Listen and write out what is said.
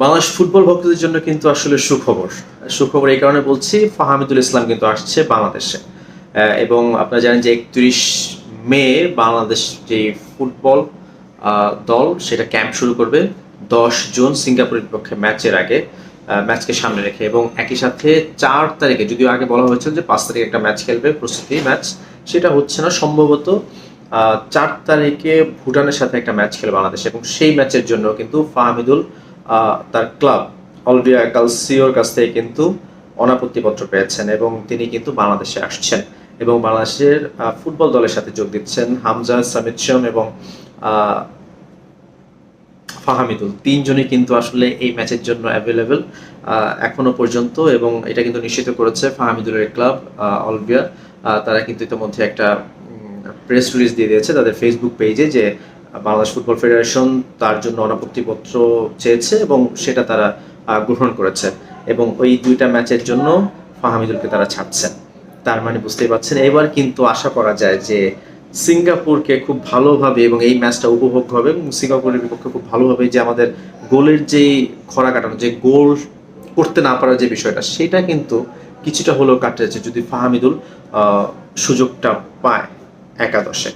Bangladesh football ভক্তদের জন্য কিন্তু আসলে সুখবর। সুখবর এই কারণে বলছি, ফাহামিদুল ইসলাম কিন্তু আসছে বাংলাদেশে। এবং আপনারা জানেন যে একত্রিশ মে বাংলাদেশ যে ফুটবল দল, সেটা ক্যাম্প শুরু করবে দশ জুন সিঙ্গাপুরের বিপক্ষে ম্যাচের আগে ম্যাচকে সামনে রেখে। এবং একই সাথে চার তারিখে, যদিও আগে বলা হয়েছিল যে পাঁচ তারিখে একটা ম্যাচ খেলবে, প্রস্তুতি ম্যাচ, সেটা হচ্ছে না, সম্ভবত চার তারিখে ভুটানের সাথে একটা ম্যাচ খেলে বাংলাদেশ। এবং সেই ম্যাচের জন্য কিন্তু ফাহমিদুল তার ক্লাব অলভিয়া কালসিওর কাছ থেকে কিন্তু অনাপত্তিপত্র পেয়েছেন এবং তিনি কিন্তু বাংলাদেশে আসছেন এবং বাংলাদেশের ফুটবল দলের সাথে যোগ দিচ্ছেন হামজা, সামিদ শ্যাম এবং ফাহামিদুল। তিনজনই কিন্তু আসলে এই ম্যাচের জন্য অ্যাভেলেবেল এখনও পর্যন্ত এবং এটা কিন্তু নিশ্চিত করেছে ফাহামিদুলের ক্লাব অলভিয়া। তারা কিন্তু ইতিমধ্যে একটা প্রেস রিলিজ দিয়ে দিয়েছে তাদের ফেসবুক পেজে যে বাংলাদেশ ফুটবল ফেডারেশন তার জন্য অনাপত্তিপত্র চেয়েছে এবং সেটা তারা গ্রহণ করেছে এবং ওই দুইটা ম্যাচের জন্য ফাহামিদুলকে তারা ছাড়ছেন তার মানে বুঝতেই পারছেন। এবার কিন্তু আশা করা যায় যে সিঙ্গাপুরকে খুব ভালোভাবে এবং এই ম্যাচটা উপভোগ হবে এবং সিঙ্গাপুরের বিপক্ষে খুব ভালোভাবে যে আমাদের গোলের যেই খরা কাটানো, যে গোল করতে না পারার যে বিষয়টা, সেটা কিন্তু কিছুটা হলেও কাটতে যাচ্ছে যদি ফাহামিদুল সুযোগটা পায় একাদশে।